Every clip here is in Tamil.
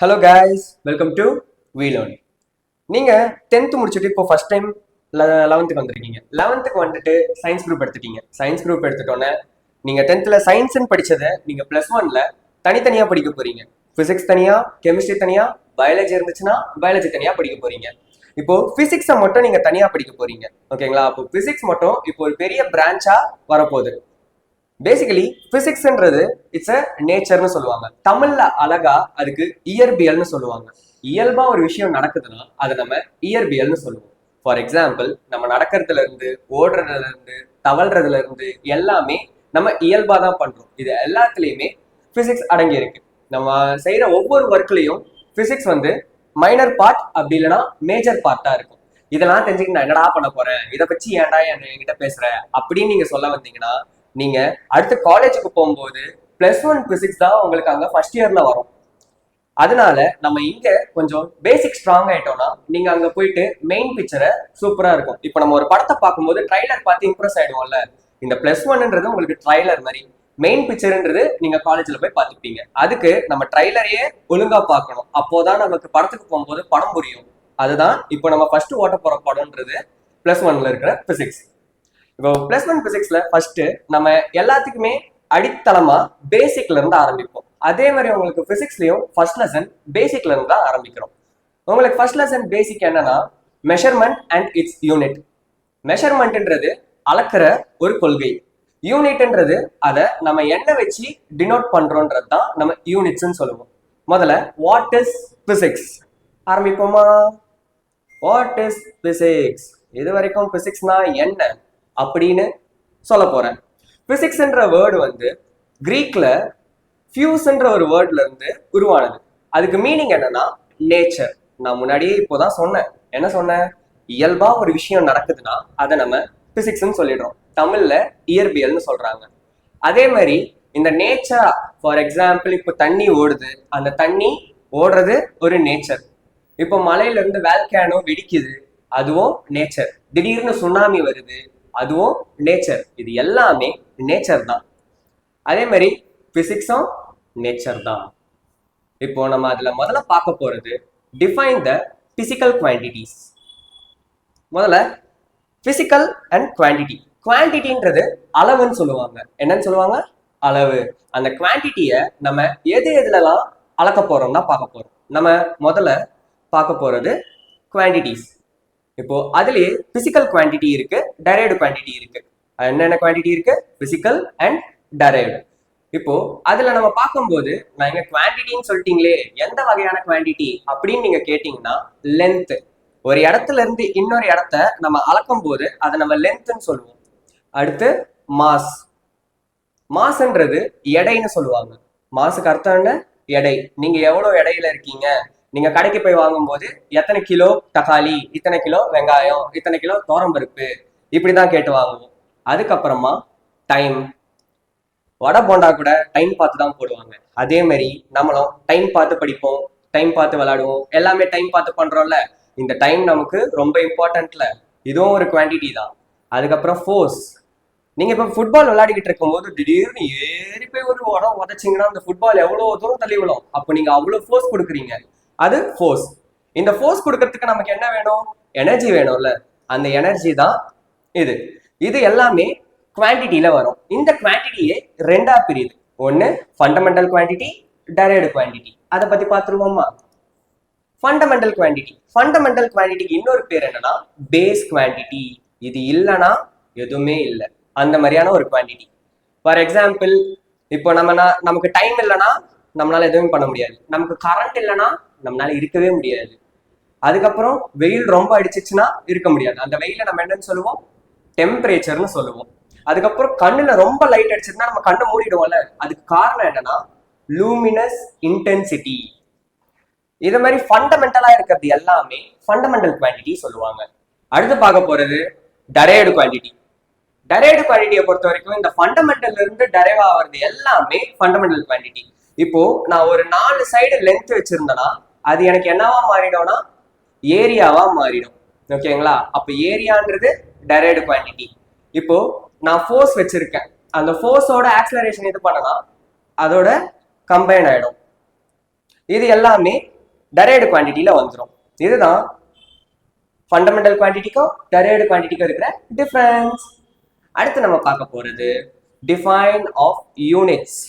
ஹலோ கைஸ் வெல்கம் டு வீலோன் நீங்கள் டென்த்து முடிச்சுட்டு இப்போ ஃபஸ்ட் டைம் லெவன்த்துக்கு வந்திருக்கீங்க. லெவன்த்துக்கு வந்துட்டு சயின்ஸ் குரூப் எடுத்துட்டீங்க. சயின்ஸ் குரூப் எடுத்துட்டோன்னே நீங்கள் டென்த்தில் சயின்ஸ்ன்னு படித்ததை நீங்கள் ப்ளஸ் ஒனில் தனித்தனியாக படிக்க போகிறீங்க ஃபிசிக்ஸ் தனியாக கெமிஸ்ட்ரி தனியாக பயாலஜி இருந்துச்சுன்னா பயாலஜி தனியாக படிக்க போகிறீங்க இப்போ ஃபிசிக்ஸை மட்டும் நீங்கள் தனியாக படிக்க போகிறீங்க ஓகேங்களா அப்போ ஃபிசிக்ஸ் மட்டும் இப்போ ஒரு பெரிய பிரான்ச்சாக வரப்போகுது. பேசிக்கலி பிசிக்ஸ்ன்றது இட்ஸ் அ நேச்சர்னு சொல்லுவாங்க. தமிழ்ல அழகா அதுக்கு இயற்பியல்னு சொல்லுவாங்க. இயல்பா ஒரு விஷயம் நடக்குதுன்னா அதை நம்ம இயற்பியல்னு சொல்லுவோம். ஃபார் எக்ஸாம்பிள் நம்ம நடக்கிறதுல இருந்து ஓடுறதுல இருந்து தவழ்றதுல இருந்து எல்லாமே நம்ம இயல்பா தான் பண்றோம். இது எல்லாத்துலயுமே பிசிக்ஸ் அடங்கி இருக்கு நம்ம செய்யற ஒவ்வொரு ஒர்க்லயும் பிசிக்ஸ் வந்து மைனர் பார்ட் அப்படி இல்லைன்னா மேஜர் பார்ட்டா இருக்கும். இதெல்லாம் தெரிஞ்சுக்கிட்டு நான் என்னடா பண்ண போறேன்? இதை பற்றி ஏன்டா என்ன என்கிட்ட பேசுற? அப்படின்னு நீங்க சொல்ல வந்தீங்கன்னா நீங்க அடுத்த காலேஜுக்கு போகும்போது பிளஸ் ஒன் பிசிக்ஸ் தான் உங்களுக்கு அங்க ஃபர்ஸ்ட் இயர்ல வரும். அதனால நம்ம இங்க கொஞ்சம் பேசிக் ஸ்ட்ராங் ஆயிட்டோம்னா நீங்க அங்க போயிட்டு மெயின் பிக்சரை சூப்பரா இருக்கும். இப்போ நம்ம ஒரு படத்தை பார்க்கும்போது ட்ரைலர் பார்த்து இம்ப்ரெஸ் ஆயிடுவோம்ல. இந்த பிளஸ் ஒன்ன்றது உங்களுக்கு ட்ரைலர் மாதிரி. மெயின் பிக்சர்ன்றது நீங்க காலேஜ்ல போய் பார்த்துப்பீங்க. அதுக்கு நம்ம ட்ரைலரையே ஒழுங்கா பார்க்கணும். அப்போதான் நமக்கு படத்துக்கு போகும்போது படம் புரியும். அதுதான் இப்போ நம்ம ஃபர்ஸ்ட் ஓட்ட போற படம்ன்றது பிளஸ் ஒன்ல இருக்கிற பிசிக்ஸ் இப்போ பிளஸ் ஒன் பிசிக்ஸ்ல ஃபர்ஸ்ட் நம்ம எல்லாத்துக்குமே அடித்தளமா பேசிக்ல இருந்து ஆரம்பிப்போம். அதே மாதிரி உங்களுக்கு பிசிக்ஸ்லயும் ஃபர்ஸ்ட் லெசன் பேசிக்ல இருந்து தான் ஆரம்பிக்கிறோம். உங்களுக்கு ஃபர்ஸ்ட் லெசன் பேசிக் என்னன்னா மெஷர்மெண்ட் அண்ட் இட்ஸ் யூனிட் மெஷர்மெண்ட்ன்றது அளக்குற ஒரு கொள்கை. யூனிட்ன்றது அதை நம்ம என்ன வச்சு டினோட் பண்றோன்றது தான் நம்ம யூனிட்ஸ்னு சொல்லுவோம். முதல்ல வாட் இஸ் பிசிக்ஸ் ஆரம்பிப்போமா? வாட் இஸ் பிசிக்ஸ் இது வரைக்கும் பிசிக்ஸ்னா என்ன? அப்படின்னு சொல்ல போறேன். பிசிக்ஸ்ன்ற வேர்டு வந்து கிரீக்ல ஃபியூஸ்ன்ற ஒரு வேர்ட்ல இருந்து உருவானது. அதுக்கு மீனிங் என்னன்னா நேச்சர் நான் முன்னாடியே இப்போதான் சொன்னேன். என்ன சொன்னேன்? இயல்பா ஒரு விஷயம் நடக்குதுன்னா அதை நம்ம பிசிக்ஸ்னு சொல்லிடுறோம். தமிழ்ல இயற்பியல்னு சொல்றாங்க. அதே மாதிரி இந்த நேச்சர் ஃபார் எக்ஸாம்பிள் இப்போ தண்ணி ஓடுது. அந்த தண்ணி ஓடுறது ஒரு நேச்சர் இப்போ மலையில இருந்து வேல்கேனோ வெடிக்குது. அதுவும் நேச்சர் திடீர்னு சுனாமி வருது. அதுவும் நேச்சர் இது எல்லாமே நேச்சர் தான். அதே மாதிரி பிசிக்ஸும் நேச்சர் தான். இப்போ நம்ம அதில் முதல்ல பார்க்க போகிறது டிஃபைன் த பிசிக்கல் குவான்டிட்டிஸ் முதல்ல பிசிக்கல் அண்ட் குவான்டிட்டி குவான்டிட்டின்றது அளவுன்னு சொல்லுவாங்க. என்னன்னு சொல்லுவாங்க? அளவு. அந்த குவான்டிட்டியை நம்ம எது எதுலலாம் அளக்க போகிறோம்னா பார்க்க போகிறோம் நம்ம முதல்ல பார்க்க போகிறது குவான்டிட்டிஸ் இப்போ அதுலயே பிசிக்கல் குவான்டிட்டி இருக்கு டரைவ்டு குவான்டிட்டி இருக்கு. அது என்னென்ன குவான்டிட்டி இருக்கு? பிசிக்கல் அண்ட் டரைவ்டு இப்போ அதுல நம்ம பார்க்கும்போது நான் எங்க குவான்டிட்டின்னு சொல்லிட்டீங்களே எந்த வகையான குவான்டிட்டி அப்படின்னு நீங்க கேட்டீங்கன்னா லென்த் ஒரு இடத்துல இருந்து இன்னொரு இடத்த நம்ம அளக்கும் போது அதை நம்ம லென்த்னு சொல்லுவோம். அடுத்து மாஸ் மாஸ்ன்றது எடைன்னு சொல்லுவாங்க. மாசுக்கு அர்த்தம் என்ன? எடை. நீங்க எவ்வளவு எடையில இருக்கீங்க? நீங்க கடைக்கு போய் வாங்கும்போது எத்தனை கிலோ தக்காளி இத்தனை கிலோ வெங்காயம் இத்தனை கிலோ தோரம்பருப்பு இப்படிதான் கேட்டு வாங்குவோம். அதுக்கப்புறமா டைம் வடை போண்டா கூட டைம் பார்த்து தான் போடுவாங்க. அதே மாதிரி நம்மளும் டைம் பார்த்து படிப்போம் டைம் பார்த்து விளையாடுவோம். எல்லாமே டைம் பார்த்து பண்றோம்ல. இந்த டைம் நமக்கு ரொம்ப இம்பார்ட்டன்ட்ல இதுவும் ஒரு குவான்டிட்டி தான். அதுக்கப்புறம் ஃபோர்ஸ் நீங்க இப்ப ஃபுட்பால் விளையாடிக்கிட்டு இருக்கும்போது திடீர்னு ஏறி போய் ஒரு உடம்பு உதச்சிங்கன்னா அந்த ஃபுட்பால் எவ்வளவு தூரம் தள்ளி விழும்? அப்போ நீங்க அவ்வளவு ஃபோர்ஸ் கொடுக்குறீங்க. அது ஃபோர்ஸ் இந்த ஃபோர்ஸ் கொடுக்கறதுக்கு நமக்கு என்ன வேணும்? எனர்ஜி வேணும்ல. அந்த எனர்ஜி தான் இது. இது எல்லாமே குவான்டிட்டியில வரும். இந்த குவான்டிட்டியே ரெண்டா பிரியுது. ஒன்னு ஃபண்டமெண்டல் குவான்டிட்டி டைரக்ட் குவான்டிட்டி அதை பத்தி பார்த்துருவோமா? ஃபண்டமெண்டல் குவான்டிட்டி ஃபண்டமெண்டல் குவான்டிட்டிக்கு இன்னொரு பேர் என்னன்னா பேஸ் குவான்டிட்டி இது இல்லைன்னா எதுவுமே இல்லை. அந்த மாதிரியான ஒரு குவான்டிட்டி ஃபார் எக்ஸாம்பிள் இப்போ நம்ம நமக்கு டைம் இல்லைன்னா நம்மளால எதுவும் பண்ண முடியாது. நமக்கு கரண்ட் இல்லைன்னா நம்மளால இருக்கவே முடியாது. அதுக்கப்புறம் வெயில் ரொம்ப அடிச்சிச்சுன்னா இருக்க முடியாது. அந்த வெயில நம்ம என்னன்னு சொல்லுவோம்? டெம்பரேச்சர்னு சொல்லுவோம். அதுக்கப்புறம் கண்ணுல ரொம்ப லைட் அடிச்சிருந்தா நம்ம கண்ணை மூடிடுவோம்ல. அதுக்கு காரணம் என்னன்னா லூமினஸ் இன்டென்சிட்டி இது மாதிரி ஃபண்டமெண்டலா இருக்கிறது எல்லாமே ஃபண்டமெண்டல் குவான்டிட்டி சொல்லுவாங்க. அடுத்து பார்க்க போறது டரைவ்டு குவான்டிட்டி டரைவ்டு குவான்டிட்டியை பொறுத்த வரைக்கும் இந்த ஃபண்டமெண்டல்ல இருந்து டரைவ் ஆகிறது எல்லாமே ஃபண்டமெண்டல் குவான்டிட்டி இப்போ நான் ஒரு நாலு சைடு லென்த் வச்சிருந்தேன்னா அது எனக்கு என்னவா மாறிடும்னா ஏரியாவா மாறிடும். ஓகேங்களா அப்போ ஏரியான்றது டரைவ்டு குவான்டிட்டி இப்போ நான் ஃபோர்ஸ் வச்சிருக்கேன். அந்த ஃபோர்ஸோட ஆக்சலரேஷன் இது பண்ணனா அதோட கம்பைன் ஆயிடும். இது எல்லாமே டரைடு குவான்டிட்டியில வந்துடும் இதுதான் ஃபண்டமெண்டல் குவான்டிட்டிக்கும் டரைடு குவான்டிட்டிக்கும் இருக்கிற டிஃபரன்ஸ் அடுத்து நம்ம பார்க்க போறது டிஃபைன் ஆஃப் யூனிட்ஸ்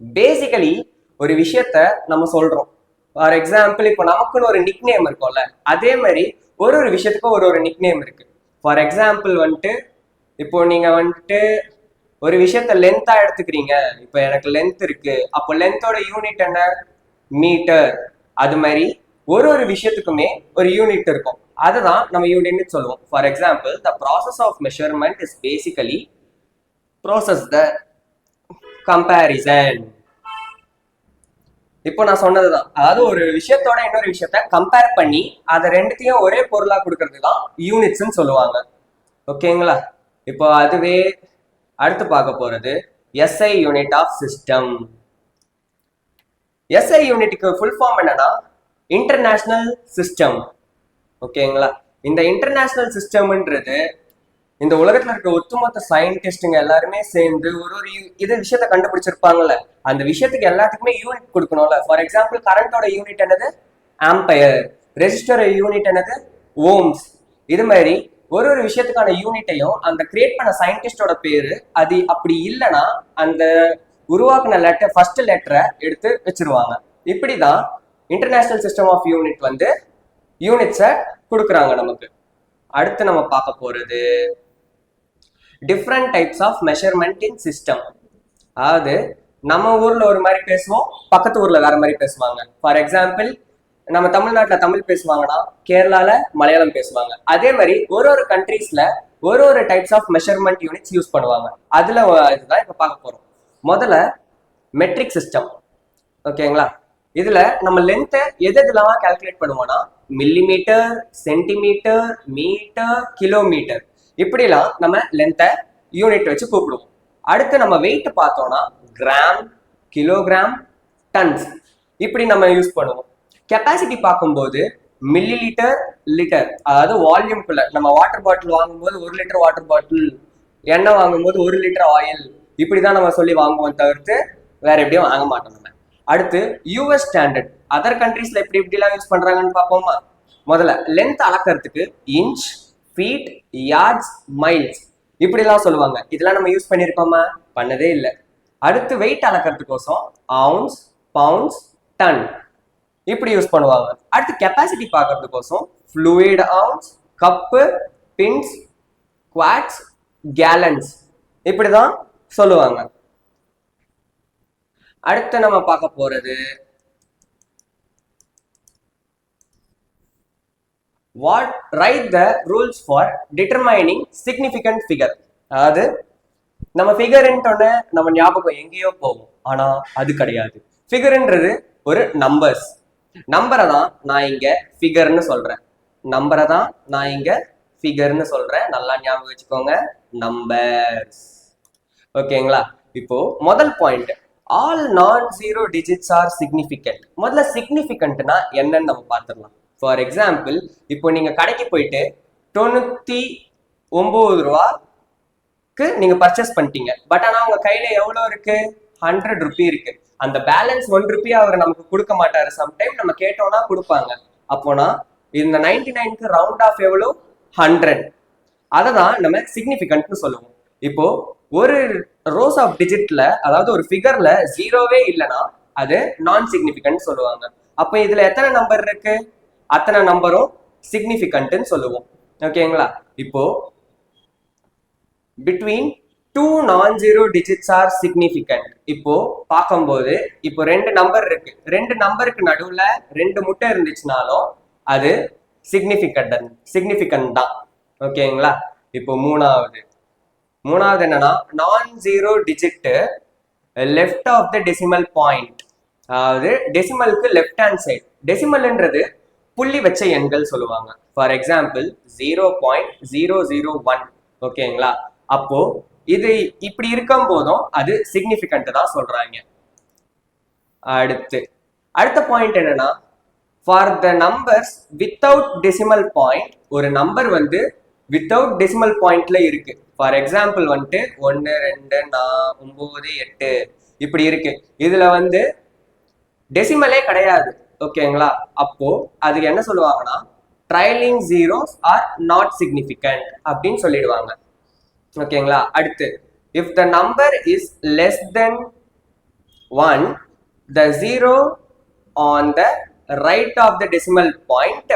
பேசிக்கலி ஒரு விஷயத்த நம்ம சொல்றோம். ஃபார் எக்ஸாம்பிள் இப்போ நமக்குன்னு ஒரு நிக் நேம் இருக்கும்ல அதே மாதிரி ஒரு ஒரு விஷயத்துக்கும் ஒரு ஒரு நிக் நேம் இருக்கு. ஃபார் எக்ஸாம்பிள் வந்துட்டு இப்போ நீங்க வந்துட்டு ஒரு விஷயத்த லென்த்தா எடுத்துக்கிறீங்க. இப்போ எனக்கு லென்த் இருக்கு. அப்போ லென்த்தோட யூனிட் என்ன? மீட்டர் அது மாதிரி ஒரு ஒரு விஷயத்துக்குமே ஒரு யூனிட் இருக்கும். அதுதான் நம்ம யூனிட்னு சொல்லுவோம். For example the process of measurement is basically process the comparison இப்போ நான் சொன்னதுதான். அதாவது ஒரு விஷயத்தோட இன்னொரு விஷயத்த கம்பேர் பண்ணி அதை ரெண்டுத்தையும் ஒரே பொருளா கொடுக்கறது தான் யூனிட்ஸ்ன்னு சொல்லுவாங்க. ஓகேங்களா? இப்போ அதுவே அடுத்து பார்க்க போறது SI unit of system SI யூனிட்டுக்கு ஃபுல் ஃபார்ம் என்னன்னா இன்டர்நேஷனல் சிஸ்டம் ஓகேங்களா? இந்த இன்டர்நேஷனல் சிஸ்டம்ன்றது இந்த உலகத்துல இருக்க ஒட்டுமொத்த சயின்டிஸ்டுங்க எல்லாருமே சேர்ந்து ஒரு ஒரு இது விஷயத்த கண்டுபிடிச்சிருப்பாங்கல்ல. அந்த விஷயத்துக்கு எல்லாத்துக்குமே யூனிட் கொடுக்கணும்ல. ஃபார் எக்ஸாம்பிள் கரண்டோட யூனிட் என்னது? ஆம்பயர் ரெஜிஸ்டர் யூனிட் என்னது? ஓம்ஸ் இது மாதிரி ஒரு ஒரு விஷயத்துக்கான யூனிட்டையும் அந்த கிரியேட் பண்ண சயின்டிஸ்டோட பேரு அது அப்படி இல்லைன்னா அந்த உருவாக்குன லெட்டர் ஃபர்ஸ்ட் லெட்டரை எடுத்து வச்சிருவாங்க. இப்படிதான் இன்டர்நேஷனல் சிஸ்டம் ஆஃப் யூனிட் வந்து யூனிட்ஸை கொடுக்குறாங்க நமக்கு. அடுத்து நம்ம பார்க்க போறது different types of measurement in system அதாவது நம்ம ஊர்ல ஒரு மாதிரி பேசுவோம் பக்கத்து ஊர்ல வேற மாதிரி பேசுவாங்க. ஃபார் எக்ஸாம்பிள் நம்ம தமிழ்நாட்டில் தமிழ் பேசுவாங்கன்னா கேரளால மலையாளம் பேசுவாங்க. அதே மாதிரி ஒரு ஒரு கண்ட்ரீஸ்ல ஒரு ஒரு types of measurement units use பண்ணுவாங்க. அதுல இதுதான் இப்ப பார்க்க போறோம். முதல்ல மெட்ரிக் சிஸ்டம் ஓகேங்களா? இதுல நம்ம லென்த்தை எது எதுலாம் கால்குலேட் பண்ணுவோம்னா மில்லிமீட்டர் சென்டிமீட்டர் மீட்டர் கிலோமீட்டர் இப்படிலாம் நம்ம லென்த்தை யூனிட் வச்சு கூப்பிடுவோம். அடுத்து நம்ம வெயிட் பார்த்தோம்னா கிராம் கிலோகிராம் டன்ஸ் இப்படி நம்ம யூஸ் பண்ணுவோம். கெப்பாசிட்டி பார்க்கும்போது மில்லி லிட்டர் லிட்டர் அதாவது வால்யூம்குள்ள நம்ம வாட்டர் பாட்டில் வாங்கும்போது ஒரு லிட்டர் வாட்டர் பாட்டில் எண்ணெய் வாங்கும்போது ஒரு லிட்டர் ஆயில் இப்படிதான் நம்ம சொல்லி வாங்குவோம் தவிர்த்து வேற எப்படியும் வாங்க மாட்டோம் நம்ம. அடுத்து யூஎஸ் ஸ்டாண்டர்ட் அதர் கண்ட்ரீஸ்ல எப்படி எப்படிலாம் யூஸ் பண்றாங்கன்னு பார்ப்போமா? முதல்ல லென்த் அளக்கிறதுக்கு இன்ச் ஃபீட் யார்ட்ஸ் மைல்ஸ் இப்படிலாம் சொல்லுவாங்க. இதெல்லாம் நம்ம யூஸ் பண்ணியிருப்போமா? பண்ணதே இல்லை. அடுத்து வெயிட் அளக்கிறதுக்கோசம் அவுன்ஸ் பவுண்ட்ஸ் டன் இப்படி யூஸ் பண்ணுவாங்க. அடுத்து capacity பார்க்கறதுக்கோசம் fluid ounce cup pints quarts gallons இப்படிதான் சொல்லுவாங்க. அடுத்து நம்ம பார்க்க போறது what right the rules for determining significant figure அதாவது நம்ம ஃபிகர்ன்ட்டோன்னே நம்ம ஞாபகம் எங்கேயோ போகும். ஆனா அது கிடையாது. ஃபிகர்ன்றது ஒரு நம்பர்ஸ் நம்பரை தான் நான் இங்க ஃபிகர்னு சொல்றேன். நம்பரை தான் நான் இங்க ஃபிகர்னு சொல்றேன். நல்லா ஞாபகம் வச்சுக்கோங்க. நம்பர்ஸ் ஓகேங்களா? இப்போ முதல் point all non zero digits are significant முதல்ல சிக்னிஃபிகண்ட்னா என்னன்னு நம்ம பார்த்துடலாம். ஃபார் எக்ஸாம்பிள் இப்போ நீங்கள் கடைக்கு போயிட்டு தொண்ணூற்றி ஒம்பது ரூபாக்கு நீங்கள் பர்ச்சேஸ் பண்ணிட்டீங்க. பட் ஆனால் உங்கள் கையில் எவ்வளோ இருக்கு? ஹண்ட்ரட் ருபி இருக்கு. அந்த பேலன்ஸ் ஒன் ருபி அவர் நமக்கு கொடுக்க மாட்டார். சம்டைம் நம்ம கேட்டோம்னா கொடுப்பாங்க. அப்போனா இந்த நைன்டி நைனுக்கு ரவுண்ட் ஆஃப் எவ்வளோ ஹண்ட்ரட் அதை தான் நம்ம சிக்னிஃபிகண்ட்னு சொல்லுவோம். இப்போ ஒரு ரோஸ் ஆஃப் டிஜிட்ல அதாவது ஒரு ஃபிகர்ல ஜீரோவே இல்லைன்னா அது நான் சிக்னிஃபிகண்ட் சொல்லுவாங்க. அப்போ இதுல எத்தனை நம்பர் இருக்கு? அத்தனை நம்பரும் சிக்னிஃபிகண்ட்னு சொல்லுவோம். ஓகேங்களா இப்போ between two non zero digits are significant இப்போ பார்க்கும்போது இப்போ ரெண்டு நம்பர் இருக்கு. ரெண்டு நம்பருக்கு நடுவில் ரெண்டு முட்டை இருந்துச்சுனாலும் அது சிக்னிஃபிகண்ட் சிக்னிஃபிகண்ட் தான். ஓகேங்களா இப்போ மூணாவது. மூணாவது என்னன்னா non zero digit left of the decimal point அதாவது டெசிமலுக்கு லெஃப்ட் ஹேண்ட் சைடு டெசிமல்ன்றது புள்ளி வச்ச எண்கள் சொல்லுவாங்க. For example zero point zero zero one ஓகேங்களா? அப்போ இது இப்படி இருக்கும் போதும் அது சிக்னிஃபிகண்ட் தான் சொல்றாங்க. அடுத்து அடுத்த பாயிண்ட் என்னன்னா for the numbers without decimal point ஒரு நம்பர் வந்து வித்தவுட் டெசிமல் பாயிண்ட்ல இருக்கு. ஃபார் எக்ஸாம்பிள் வந்துட்டு ஒன்று ரெண்டு நா ஒன்பது எட்டு இப்படி இருக்கு. இதுல வந்து டெசிமலே கிடையாது. ஓகேங்களா அப்போ அதுக்கு என்ன சொல்லுவாங்கன்னா trailing zeros are not significant அப்படின்னு சொல்லிடுவாங்க. ஓகேங்களா அடுத்து if the number is less then one the zero on the right of the decimal point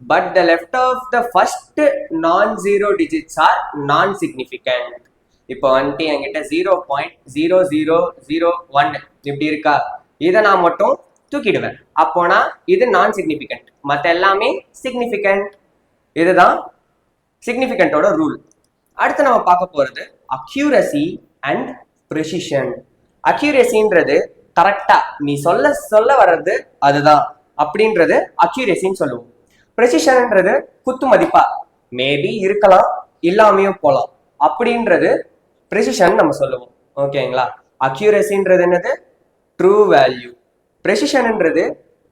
but the left of the first non zero digits are non significant இப்போ வந்துட்டு என்கிட்ட zero point zero zero zero one இப்படி இருக்கா? இதை நான் மட்டும் தூக்கிடுவேன். அப்போனா இது நான் சிக்னிஃபிகண்ட் மற்ற எல்லாமே சிக்னிஃபிகண்ட் இதுதான் சிக்னிஃபிகண்டோட ரூல் அடுத்து நம்ம பார்க்க போறது அக்யூரசி அண்ட் ப்ரெசிஷன் அக்யூரசின்றது கரெக்டா நீ சொல்ல சொல்ல வர்றது அதுதான். அப்படின்றது அக்யூரசின்னு சொல்லுவோம். ப்ரெசிஷன்ன்றது குத்து மதிப்பா? மேபி இருக்கலாம் இல்லாமையும் போகலாம் அப்படின்றது ப்ரெசிஷன் நம்ம சொல்லுவோம். ஓகேங்களா அக்யூரசின்றது என்னது? ட்ரூ வேல்யூ ப்ரெசிஷன்ன்றது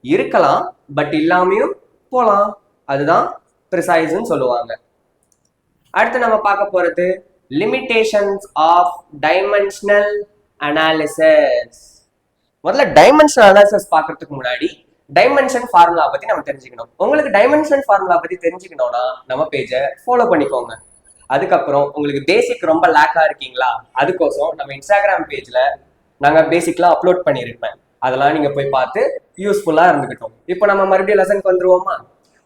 இருக்கலாம் பட் இல்லாமையும் போகலாம் அதுதான் ப்ரிசைஸ்ன்னு சொல்லுவாங்க. அடுத்து நம்ம பார்க்க போறது லிமிட்டேஷன்ஸ் ஆஃப் டைமென்ஷனல் அனாலிசஸ் முதல்ல டைமென்ஷனல் அனாலிசஸ் பார்க்கறதுக்கு முன்னாடி டைமென்ஷன் ஃபார்முலா பத்தி நம்ம தெரிஞ்சுக்கணும். உங்களுக்கு டைமென்ஷன் ஃபார்முலா பத்தி தெரிஞ்சுக்கணும்னா நம்ம பேஜை ஃபாலோ பண்ணிக்கோங்க. அதுக்கப்புறம் உங்களுக்கு பேசிக் ரொம்ப லேக்கா இருக்கீங்களா? அதுக்கோசம் நம்ம இன்ஸ்டாகிராம் பேஜ்ல நாங்க பேசிக்லாம் அப்லோட் பண்ணியிருப்பேன் அதெல்லாம் நீங்க போய் பார்த்து யூஸ்ஃபுல்லா இருந்துக்கிட்டோம் இப்போ நம்ம மறுபடியும் லெசனுக்கு வந்துருவோமா?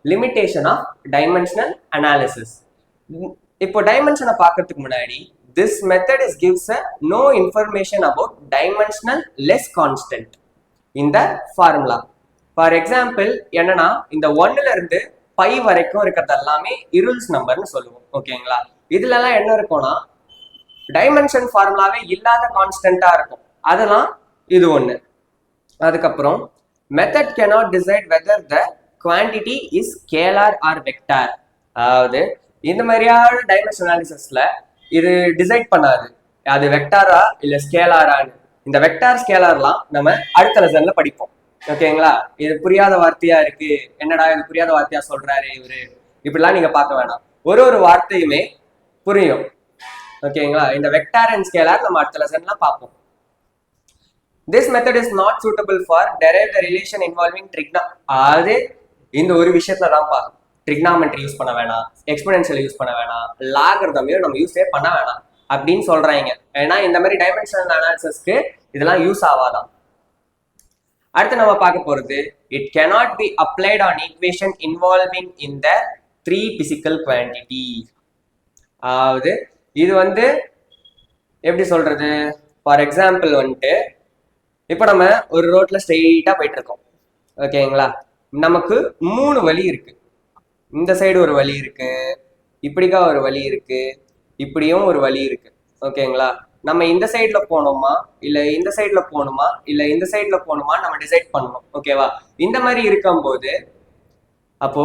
லிமிடேஷன் ஆஃப் டைமென்ஷனல் அனாலிசிஸ் இப்போ டைமென்ஷனை பார்க்கறதுக்கு முன்னாடி this method is gives a no information about dimensional less constant இந்த ஃபார்முலா ஃபார் எக்ஸாம்பிள் என்னன்னா இந்த ஒன்னுல இருந்து பை வரைக்கும் இருக்கிறது எல்லாமே இருள்ஸ் நம்பர்னு சொல்லுவோம். ஓகேங்களா இதுல எல்லாம் என்ன இருக்கும்னா டைமென்ஷன் ஃபார்முலாவே இல்லாத கான்ஸ்டன்டா இருக்கும். அதெல்லாம் இது ஒண்ணு. அதுக்கப்புறம் method cannot decide whether the quantity is scalar or vector அதாவது இந்த மாதிரியான டைமென்ஷன் அனாலிசிஸ்ல இது டிசைட் பண்ணாது. அது வெக்டாரா இல்ல ஸ்கேலாரான்னு இந்த வெக்டார் ஸ்கேலார்லாம் நம்ம அடுத்த லெசன்ல படிப்போம். ஓகேங்களா இது புரியாத வார்த்தையா இருக்கு? என்னடா இது புரியாத வார்த்தையா சொல்றாரு இவரு? இப்படிலாம் நீங்க பார்க்க வேணாம். ஒரு ஒரு வார்த்தையுமே புரியும். ஓகேங்களா இந்த வெக்டார் அண்ட் ஸ்கேலார் நம்ம அடுத்த லெசன்ல பார்ப்போம். This method is not suitable for derive the relation involving ட்ரிக்னா அது இந்த ஒரு விஷயத்துல தான்ப்பா ட்ரிக்னாமெட்ரி யூஸ் பண்ண வேணாம். எக்ஸ்போனென்ஷியல் யூஸ் பண்ண வேணாம். லாகிரதமையும் நம்ம யூஸே பண்ண வேணாம். அப்படின்னு சொல்றாங்க. ஏன்னா இந்த மாதிரி டைமென்ஷனல் அனாலிசிஸ்க்கு இதெல்லாம் யூஸ் ஆகாதான் அடுத்து நம்ம பார்க்க போறது it cannot be applied on equation involving in the three physical quantity அதாவது இது வந்து எப்படி சொல்றது? ஃபார் எக்ஸாம்பிள் வந்துட்டு இப்போ நம்ம ஒரு ரோட்ல ஸ்ட்ரெயிட்டா போயிட்டு இருக்கோம் ஓகேங்களா நமக்கு மூணு வழி இருக்கு. இந்த சைடு ஒரு வழி இருக்கு. இப்படிக்கா ஒரு வழி இருக்கு. இப்படியும் ஒரு வழி இருக்கு. ஓகேங்களா நம்ம இந்த சைடுல போகணுமா? இல்ல இந்த சைடுல போகணுமா? இல்ல இந்த சைடுல போகணுமா? நம்ம டிசைட் பண்ணணும். ஓகேவா இந்த மாதிரி இருக்கும்போது அப்போ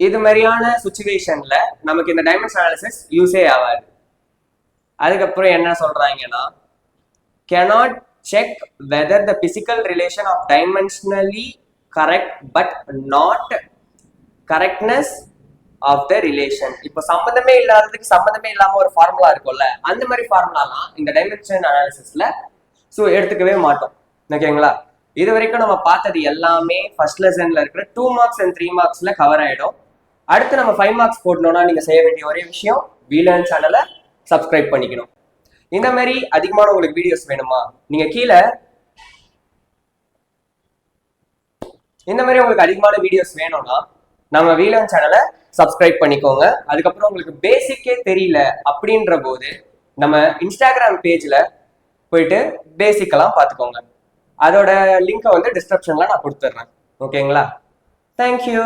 இது மாதிரியான சுச்சுவேஷன்ல நமக்கு இந்த டைமென்ஷன் அனாலிசிஸ் யூஸே ஆகாது. அதுக்கப்புறம் என்ன சொல்றாங்கன்னா cannot check whether the physical relation of dimensionally correct but not correctness of the relation. இப்போ சம்மந்தமே இல்லாததுக்கு சம்மந்தமே இல்லாம ஒரு ஃபார்முலா இருக்கும்ல அந்த மாதிரி ஃபார்முலாலாம் இந்த டைமென்ஷன் அனாலிசிஸ்ல ஸோ எடுத்துக்கவே மாட்டோம். ஓகேங்களா இது வரைக்கும் நம்ம பார்த்தது எல்லாமே ஃபர்ஸ்ட் லெசன்ல இருக்கிற டூ மார்க்ஸ் அண்ட் த்ரீ மார்க்ஸ்ல கவர் ஆயிடும். அடுத்து நம்ம ஃபைவ் மார்க்ஸ் போடணும்னா நீங்க செய்ய வேண்டிய ஒரே விஷயம் வீலன் சேனலை சப்ஸ்கிரைப் பண்ணிக்கணும். இந்த மாதிரி அதிகமான உங்களுக்கு வீடியோஸ் வேணுமா? நீங்க கீழே இந்த மாதிரி உங்களுக்கு அதிகமான வீடியோஸ் வேணும்னா நம்ம வீலன் சேனலை சப்ஸ்கிரைப் பண்ணிக்கோங்க. அதுக்கப்புறம் உங்களுக்கு பேசிக்கே தெரியல அப்படின்ற போது நம்ம இன்ஸ்டாகிராம் பேஜில் போயிட்டு பேசிக்கெல்லாம் பார்த்துக்கோங்க. அதோட லிங்கை வந்து டிஸ்கிரிப்ஷன்ல நான் கொடுத்துட்றேன். ஓகேங்களா தேங்க்யூ